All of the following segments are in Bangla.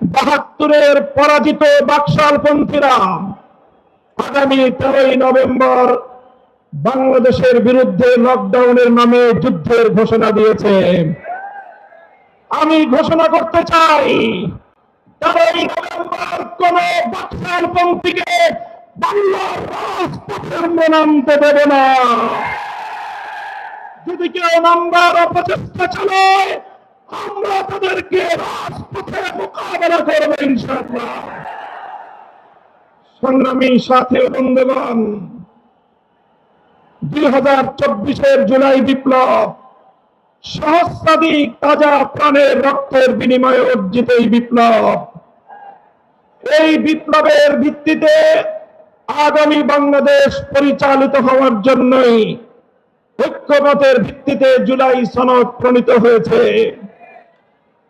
বাহাত্তরের পরাজিত বাকশালপন্থীরা আগামী তেরোই নভেম্বর বাংলাদেশের বিরুদ্ধে লকডাউনের নামে যুদ্ধের ঘোষণা দিয়েছে। আমি ঘোষণা করতে চাই, তেরোই নভেম্বর কোন বাকশালপন্থীকে বাংলার নামতে দেবে না। যদি কেউ নাম্বার অপচেষ্টা চালায় আমরা তাদেরকে রাজপথে মোকাবেলা করব ইনশাআল্লাহ। সংগ্রামী সাথী বন্ধুগণ, দুই হাজার চব্বিশের জুলাই বিপ্লব সহস্রাধিক তাজা প্রাণের রক্তের বিনিময়ে অর্জিত এই বিপ্লব। এই বিপ্লবের ভিত্তিতে আগামী বাংলাদেশ পরিচালিত হওয়ার জন্যই ঐক্যমতের ভিত্তিতে জুলাই সনদ প্রণীত হয়েছে।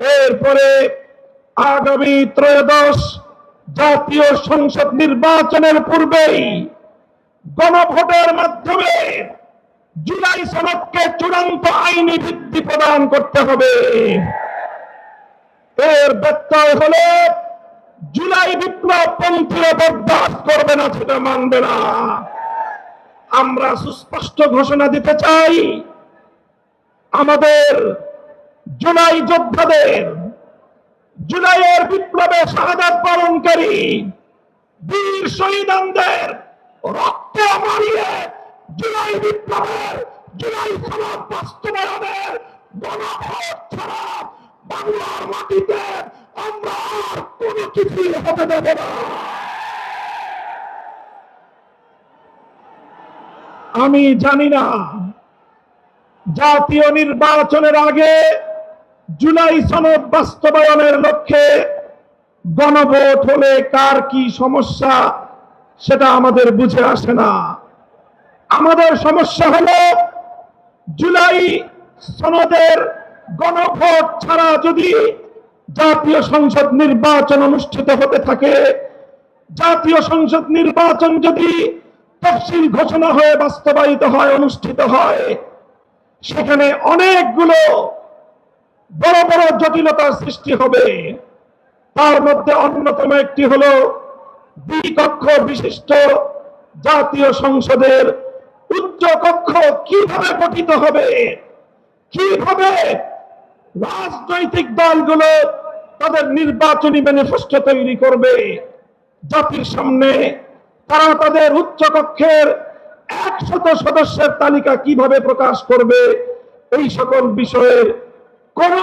এরপরে আগামী ত্রয়োদশ জাতীয় সংসদ নির্বাচনের পূর্বেই গণভোটের মাধ্যমে জুলাই সনদকে চূড়ান্ত আইনি ভিত্তি প্রদান করতে হবে। এর ব্যত্যয় হলে, জুলাই বিপ্লব পন্থীরা বরদাস্ত করবে না সেটা মানবে না। আমরা সুস্পষ্ট ঘোষণা দিতে চাই, আমাদের জুলাই যোদ্ধাদের, জুলাইয়ের বিপ্লবে শাহাদাত পালনকারী বীর শহীদানদের রক্ত মারিয়ে জুলাই বিপ্লবের, জুলাই সমাজ বাস্তবায়নের গণভোট ছাড়া বাংলার মাটিতে আমরা আর কোনো কিছুই হতে দেব না। আমি জানি না জাতীয় নির্বাচনের আগে জুলাই সনদ বাস্তবায়নের লক্ষ্যে গণভোট হলে কার কি সমস্যা, সেটা আমাদের বুঝে আসে না। আমাদের সমস্যা হল, জুলাই সনদের গণভোট ছাড়া যদি জাতীয় সংসদ নির্বাচন অনুষ্ঠিত হতে থাকে, জাতীয় সংসদ নির্বাচন যদি তফসিল ঘোষণা হয়ে বাস্তবায়িত হয়, অনুষ্ঠিত হয়, সেখানে অনেকগুলো বড় বড় জটিলতার সৃষ্টি হবে। তার মধ্যে অন্যতম একটি হলো দ্বিকক্ষ বিশিষ্ট জাতীয় সংসদের উচ্চ কক্ষ কীভাবে গঠিত হবে? কীভাবে রাজনৈতিক দলগুলো তাদের নির্বাচনী ম্যানিফেস্টো তৈরি করবে? জাতির সামনে তারা তাদের উচ্চ কক্ষের একশত সদস্যের তালিকা কীভাবে প্রকাশ করবে? এই সকল বিষয়ের কোন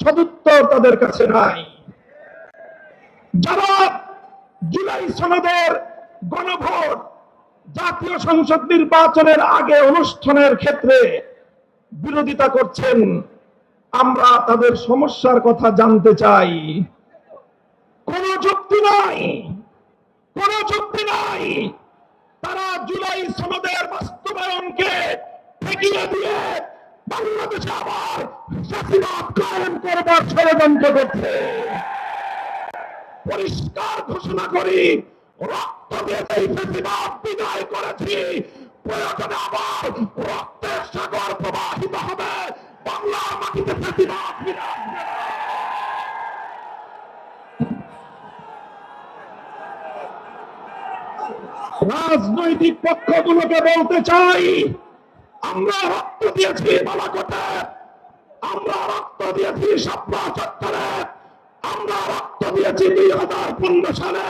সদুত্তর তাদের কাছে নাই। যারা জুলাই সনদের গণভোট জাতীয় সংসদ নির্বাচনের আগে অনুষ্ঠানের ক্ষেত্রে বিরোধিতা করছেন। আমরা তাদের সমস্যার কথা জানতে চাই। কোন যুক্তি নাই, কোন যুক্তি নাই। তারা জুলাই সনদের বাস্তবায়নকে ঠেকিয়ে দিয়ে বাংলাদেশে আবার। চাষিবাদ কায়েম করবার ষড়যন্ত্র করছে পরিষ্কার ঘোষণা করি, রক্ত দিয়ে চাষিবাদ বিদায় করেছি। প্রয়োজনে আবার রক্তের সাগর প্রবাহিত হবে। বাংলার মাটিতে বিরাজ রাজনৈতিক পক্ষগুলোকে বলতে চাই আমরা রক্ত দিয়েছি বালাকোটে। আমরা রক্ত দিয়েছি সাপলা চত্বরে। আমরা রক্ত দিয়েছি দুই হাজার পনেরো সালে।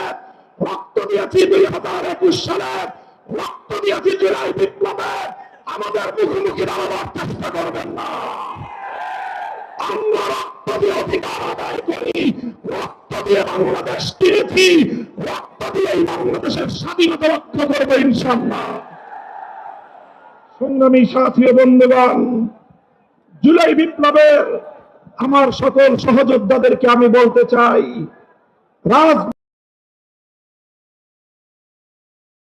রক্ত দিয়েছি দুই হাজার একুশ সালে। রক্ত দিয়েছি জুলাই বিপ্লবে। আমাদের মুখোমুখি দাঁড়াবার চেষ্টা করবেন না। আমরা রক্ত দিয়ে অধিকার আদায় করি। রক্ত দিয়ে বাংলাদেশ কিনেছি রক্ত দিয়ে বাংলাদেশের স্বাধীনতা রক্ষা করব ইনশাল্লাহ সংগ্রামী সাথী বন্ধুগণ জুলাই বিপ্লবের আমার সকল সহযোদ্ধাদেরকে আমি বলতে চাই রাজ